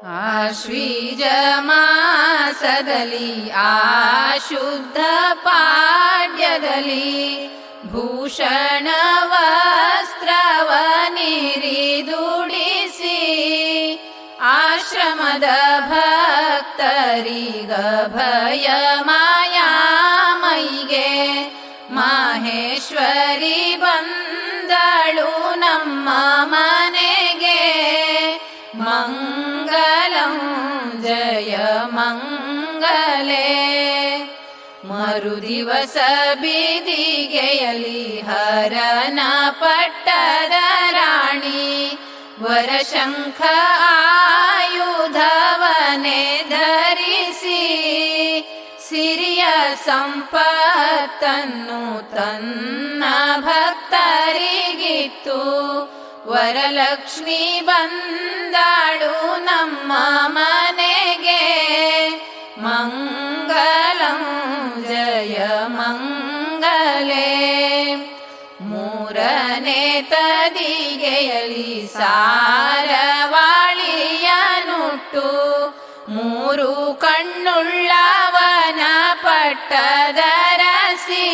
आश्वजमासदलि आशुद्ध भूषणवस्त्रवनिरिदुडिसि भूषणवस्त्रव निरी आश्रमद भक्रि गभय माहेश्वरि वन्दू न म ಮಂಗಲೇ, ಮರುದಿವಸ ಬೀದಿಗೆಯಲಿ ಹರನ ಪಟ್ಟದ ರಾಣಿ, ವರಶಂಖ ಆಯುಧವನೆ ಧರಿಸಿ, ಸಿರಿಯ ಸಂಪತ್ತನ್ನು ತನ್ನ ಭಕ್ತರಿಗಿತ್ತು. ವರಲಕ್ಷ್ಮಿ ಬಂದಾಳು ನಮ್ಮ ಮನೆಗೆ ಮಂಗಲಂ ಜಯ ಮಂಗಲೇ ಮೂರನೇ ತದಿಗೆಯಲಿ ಸಾರವಾಳಿಯನುಟ್ಟು ಮೂರು ಕಣ್ಣುಳ್ಳವನ ಪಟ್ಟದರಸಿ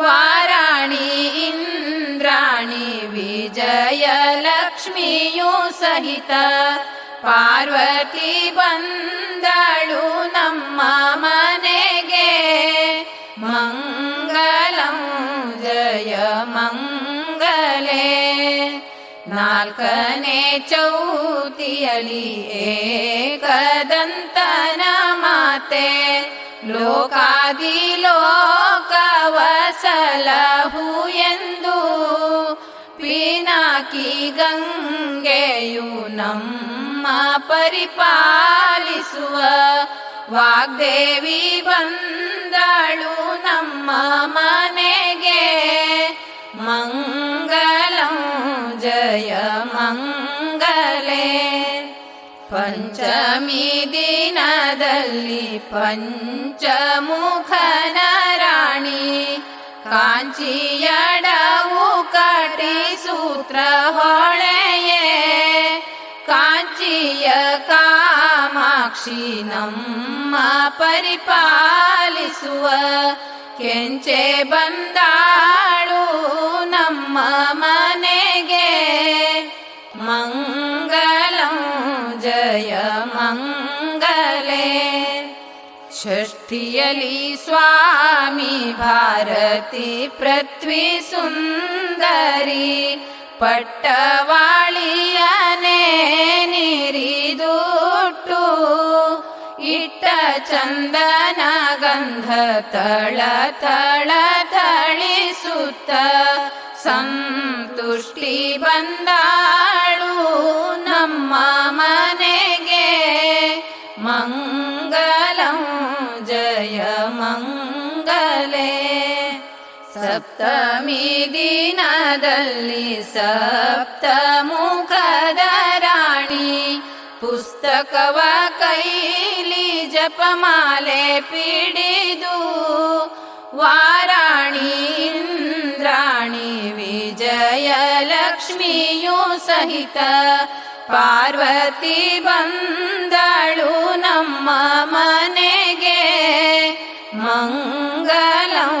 ವಾರಾಣಿ ಇಂದ್ರಾಣಿ ವಿಜಯಲಕ್ಷ್ಮಿಯೂ ಸಹಿತ ಪಾರ್ವತಿ ಬಂದಳು ನಮ್ಮ ಮನೆಗೆ. ಮಂಗಲಂ ಜಯ ಮಂಗಲೇ. ನಾಲ್ಕನೇ ಚೌತಿಯಲಿ ಏಕದಂತನ ಮಾತೆ. ಲೋಕಾದಿ ಲೋಕವಸಲಹು ಎಂದು. ಪಿನಾಕಿ ಗಂಗೆಯು ನಮ್ಮ ಪರಿಪಾಲಿಸುವ ವಾಗ್ದೇವಿ ವಂದಳು ನಮ್ಮ ಮನೆಗೆ. ಮಂಗಲಂ ಜಯ ಮಂಗಲೆ. ಪಂಚಮಿ ದಿನದಲ್ಲಿ ಪಂಚಮುಖನ ರಾಣಿ ಕಾಂಚಿಯ ಕಾಮಾಕ್ಷಿ ನಮ್ಮ ಪರಿಪಾಲಿಸುವ ಕೆಂಚೆ ಬಂದಾಳು ನಮ್ಮ ಮನೆಗೆ ಮಂಗಲಂ ಜಯ ಮಂಗಲೇ ಷಷ್ಠಿಯಲಿ ಸ್ವಾಮಿ ಭಾರತಿ ಪೃಥ್ವಿ ಸುಂದರಿ ಪಟ್ಟವಾಳಿಯನೇ ನಿರಿದುಟ್ಟು ಇಟ್ಟ ಚಂದನ ಗಂಧ ತಳ ತಳ ತಳಿಸುತ್ತ ಸಂತುಷ್ಟಿ ಬಂದಾಳು ನಮ್ಮ ಮನೆಗೆ ಮಂಗಲಂ ಜಯ ಮಂಗಲೇ ಸಪ್ತಮಿ ದಿನದಲ್ಲಿ ಸಪ್ತಮುಖದ ರಾಣಿ ಪುಸ್ತಕವ जपमाले पीडिदु वाराणीन्द्राणि इन्द्राणि विजयलक्ष्मीयु सहित पार्वती बन्दळु नम मनेगे मङ्गलौ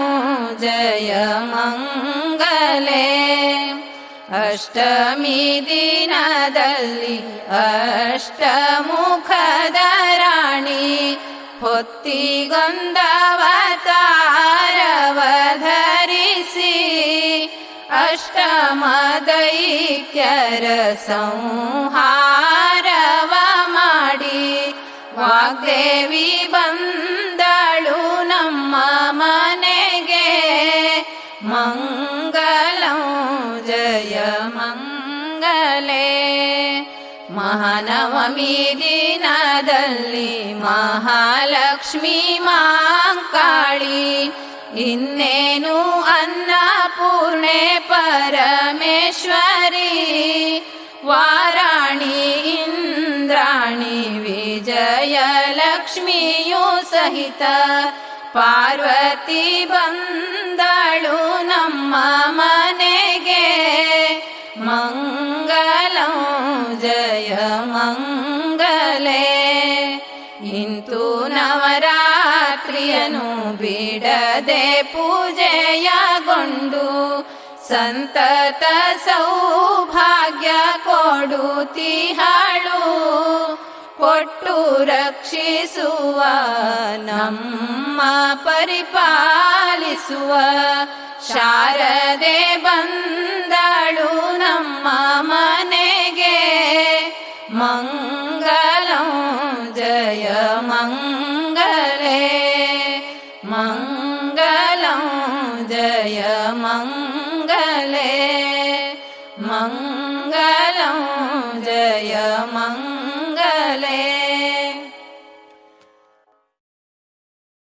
जय मङ्गले। अष्टमी अष्टमिदीनदली अष्टमुखद पिगन्धवतारव धी अष्टमदैक्यरसं हारवी बन्दु नम मनेगे मङ्गलं जय मङ्गले महानवमी दि ಜಯ ಮಂಗಲೇ ಮಹಾನವಮಿ ದಿನದಲ್ಲಿ ಮಹಾಲಕ್ಷ್ಮಿ ಮಾಂಕಾಳಿ ಇನ್ನೇನು ಅನ್ನಪೂರ್ಣೆ ಪರಮೇಶ್ವರಿ ವಾರಾಣಿ ಇಂದ್ರಾಣಿ ವಿಜಯಲಕ್ಷ್ಮಿಯೂ ಸಹಿತ ಪಾರ್ವತಿ ಬಂದಳು ನಮ್ಮ ಮನೆಗೆ ಮಂಗಲಂ ಜಯ ಮಂಗಲ ಶಾರದೆ ಪೂಜೆಯಗೊಂಡು ಸಂತತ ಸೌಭಾಗ್ಯ ಕೊಡುತ್ತಿಹಾಳು ಕೊಟ್ಟು ರಕ್ಷಿಸುವ ನಮ್ಮ ಪರಿಪಾಲಿಸುವ ಶಾರದೆ ಬಂದಳು ನಮ್ಮ ಮನೆಗೆ मङ्गले मङ्गलं जय मङ्ग